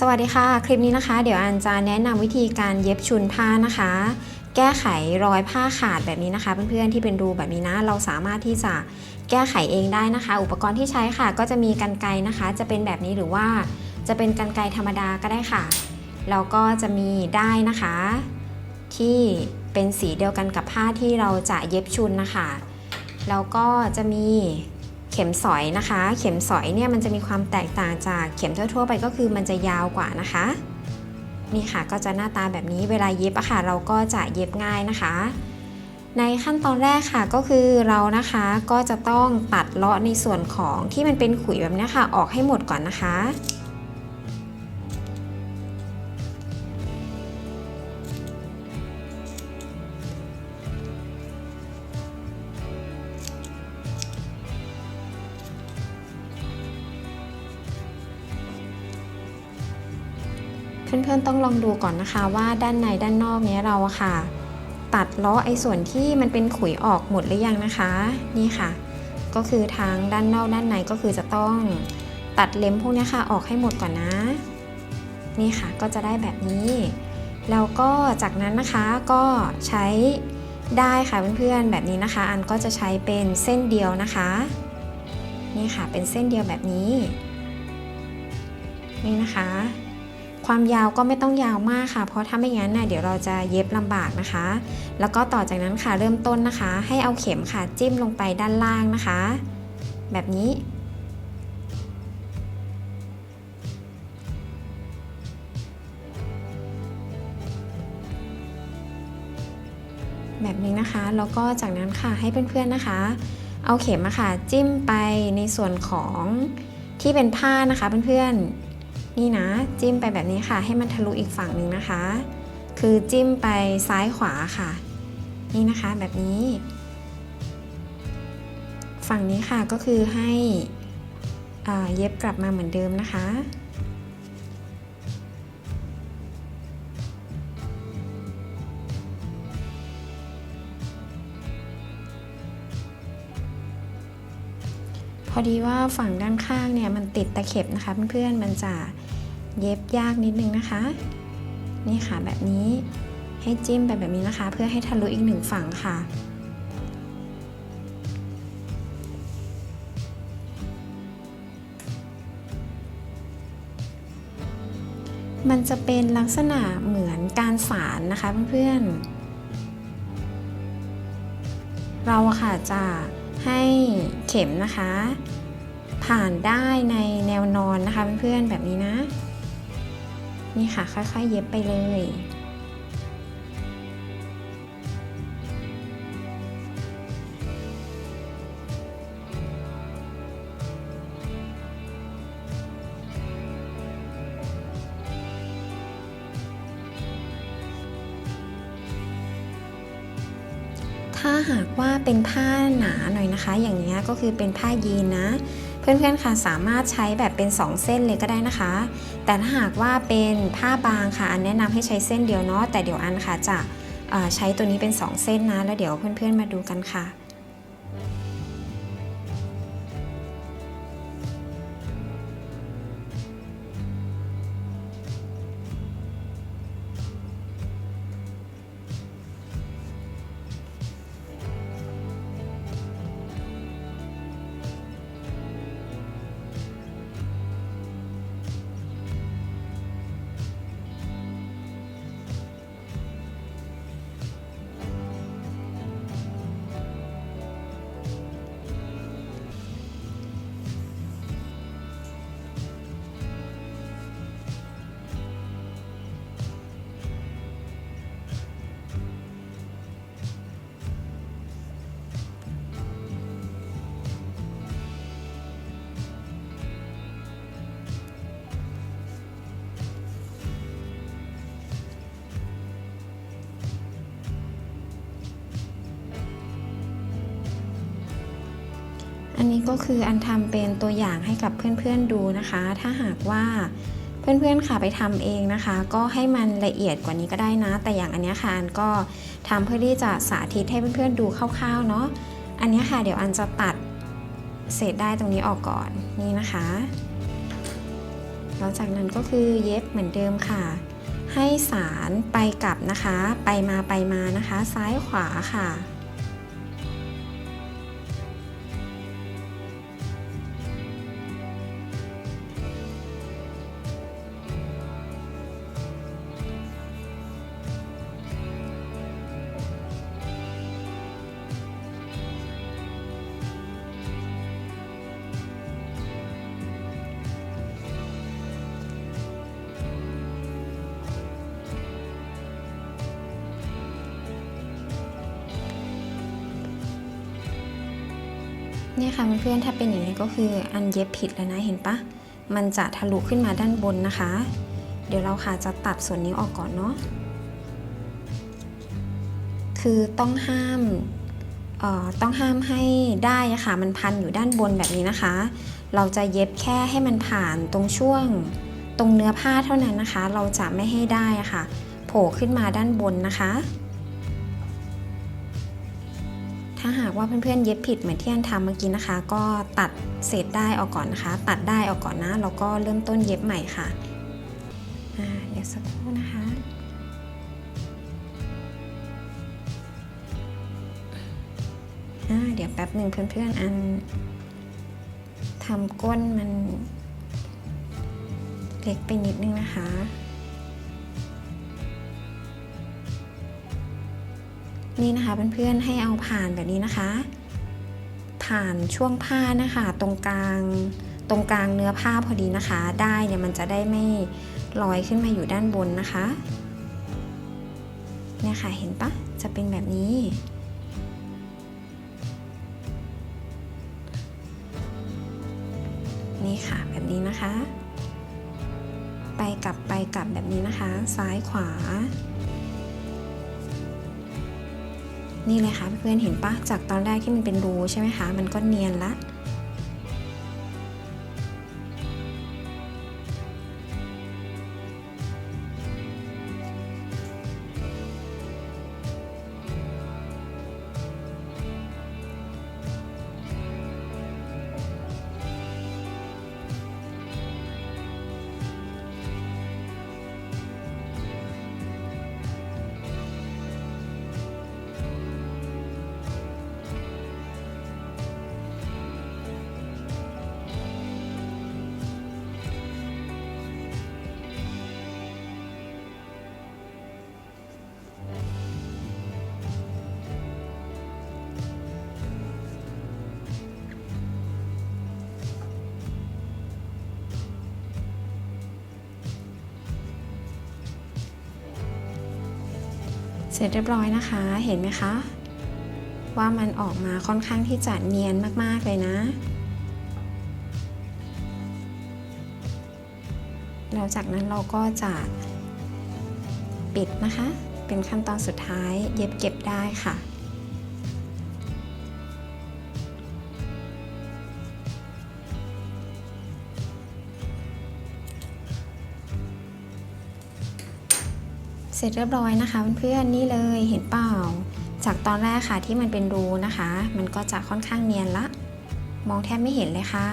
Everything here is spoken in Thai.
สวัสดีค่ะ คลิปนี้นะคะ เดี๋ยวอันจะแนะนำวิธีการเย็บชุนผ้านะคะ แก้ไขรอยผ้าขาดแบบนี้นะคะ เพื่อนๆที่เป็นรูแบบนี้นะ เราสามารถที่จะแก้ไขเองได้นะคะ อุปกรณ์ที่ใช้ค่ะ ก็จะมีกันไกรนะคะ จะเป็นแบบนี้หรือว่าจะเป็นกันไกรธรรมดาก็ได้ค่ะ แล้วก็จะมีได้ายนะคะ ที่เป็นสีเดียวกันกับผ้าที่เราจะเย็บชุนนะคะ แล้วก็จะมี เข็มสอยนะคะ เข็มสอยเนี่ยมันจะมีความแตกต่างจากเข็มทั่วๆ ไปก็คือมันจะยาวกว่านะคะ นี่ค่ะก็จะหน้าตาแบบนี้เวลาเย็บอะค่ะ เราก็จะเย็บง่ายนะคะ ในขั้นตอนแรกค่ะก็คือเรานะคะก็จะต้องตัดเลาะในส่วนของที่มันเป็นขุยแบบนี้ค่ะ ออกให้หมดก่อนนะคะ เพื่อนๆต้องลองดูก่อนนะคะ ว่าด้านในด้านนอกเนี้ยเราค่ะ ตัดลาะไอ้ส่วนที่มันเป็นขุยออกหมดหรือยังนะคะ นี่ค่ะ ก็คือทางด้านนอกด้านในก็คือจะต้องตัดเล็มพวกนี้ค่ะออกให้หมดก่อนนะ นี่ค่ะก็จะได้แบบนี้แล้วก็จากนั้นนะคะก็ใช้ได้ค่ะเพื่อนๆแบบนี้นะคะ อันก็จะใช้เป็นเส้นเดียวนะคะนี่ค่ะเป็นเส้นเดียวแบบนี้ นี่นะคะ ความยาวก็ไม่ต้องยาวมากค่ะ เพราะถ้าไม่งั้นน่ะเดี๋ยวเราจะเย็บลำบากนะคะ แล้วก็ต่อจากนั้นค่ะเริ่มต้นนะคะ ให้เอาเข็มค่ะจิ้มลงไปด้านล่างนะคะ แบบนี้แบบนี้นะคะ แล้วก็จากนั้นค่ะให้เพื่อนๆนะคะ เอาเข็มอะค่ะ จิ้มไปในส่วนของที่เป็นผ้านะคะเพื่อนๆ นี่นะ จิ้มไปแบบนี้ค่ะ ให้มันทะลุอีกฝั่งหนึ่งนะคะ คือจิ้มไปซ้ายขวาค่ะ นี่นะคะแบบนี้ ฝั่งนี้ค่ะก็คือให้เย็บกลับมาเหมือนเดิมนะคะ พอดีว่าฝั่งด้านข้างเนี่ยมันติดตะเข็บนะคะเพื่อนๆมันจะเย็บยากนิดนึงนะคะ นี่ค่ะแบบนี้ให้จิ้มไปแบบนี้นะคะ เพื่อให้ทะลุอีกหนึ่งฝั่งค่ะ มันจะเป็นลักษณะเหมือนการสารนะคะเพื่อนๆเราค่ะจะ ให้เข็มนะคะ ผ่านได้ในแนวนอนนะคะเพื่อนๆแบบนี้นะ นี่ค่ะค่อยๆเย็บไปเลย ถ้าหากว่าเป็นผ้าหนาหน่อยนะคะ อย่างนี้ก็คือเป็นผ้ายีนนะ เพื่อนๆค่ะสามารถใช้แบบเป็น 2 เส้นเลยก็ได้นะคะ แต่ถ้าหากว่าเป็นผ้าบางค่ะอันแนะนำให้ใช้เส้นเดียวเนาะแต่เดี๋ยวอันค่ะจะใช้ตัวนี้เป็น 2 เส้นนะ แล้วเดี๋ยวเพื่อนๆมาดูกันค่ะ นนี้ก็คืออันทำเป็นตัวอย่างให้กับเพื่อนๆดูนะคะ ถ้าหากว่าเพื่อนๆค่ะไปทำเองนะคะ ก็ให้มันละเอียดกว่านี้ก็ได้นะ แต่อย่างอันนี้ค่ะอันก็ทำเพื่อที่จะสาธิตให้เพื่อนๆดูคร่าวๆเนาะอันนี้ค่ะเดี๋ยวอันจะตัดเศษได้ตรงนี้ออกก่อนนี่นะคะแล้วจากนั้นก็คือเย็บเหมือนเดิมค่ะ ให้สารไปกลับนะคะ ไปมาไปมานะคะ ซ้ายขวาค่ะ เนี่ยค่ะเพื่อนๆถ้าเป็นอย่างนี้ก็คืออันเย็บผิดแล้วนะเห็นปะมันจะทะลุขึ้นมาด้านบนนะคะ เดี๋ยวเราค่ะจะตัดส่วนนี้ออกก่อนเนาะคือต้องห้ามต้องห้ามให้ได้ค่ะมันพันอยู่ด้านบนแบบนี้นะคะ เราจะเย็บแค่ให้มันผ่านตรงช่วงตรงเนื้อผ้าเท่านั้นนะคะ เราจะไม่ให้ได้ค่ะ โผล่ขึ้นมาด้านบนนะคะ ถ้าหากว่าเพื่อนๆเย็บผิดเหมือนที่อันทำเมื่อกี้นะคะ ก็ตัดเศษได้ออกก่อนนะคะ ตัดได้ออกก่อนนะแล้วก็เริ่มต้นเย็บใหม่ค่ะอ่าเดี๋ยวสักครู่นะคะเดี๋ยวแป๊บหนึ่งเพื่อนๆอันทำก้นมันเล็กไปนิดนึงนะคะ นี่นะคะเพื่อนๆให้เอาผ่านแบบนี้นะคะ ผ่านช่วงผ้านะคะ ตรงกลางตรงกลางเนื้อผ้าพอดีนะคะ ได้เนี่ยมันจะได้ไม่ลอยขึ้นมาอยู่ด้านบนนะคะเนี่ยค่ะเห็นปะจะเป็นแบบนี้ นี่ค่ะแบบนี้นะคะ ไปกลับไปกลับแบบนี้นะคะ ซ้ายขวา นี่เลยค่ะเพื่อนๆเห็นปะจากตอนแรกที่มันเป็นรูใช่ไหมคะ มันก็เนียนละ เสร็จเรียบร้อยนะคะ เห็นไหมคะ ว่ามันออกมาค่อนข้างที่จะเนียนมากๆเลยนะ แล้วจากนั้นเราก็จะปิดนะคะ เป็นขั้นตอนสุดท้ายเย็บเก็บได้ค่ะ ร็จเรียบร้อยนะคะเพื่อนๆนี่เลยเห็นเปล่า จากตอนแรกค่ะที่มันเป็นรูนะคะ มันก็จะค่อนข้างเนียนละ มองแทบไม่เห็นเลยค่ะ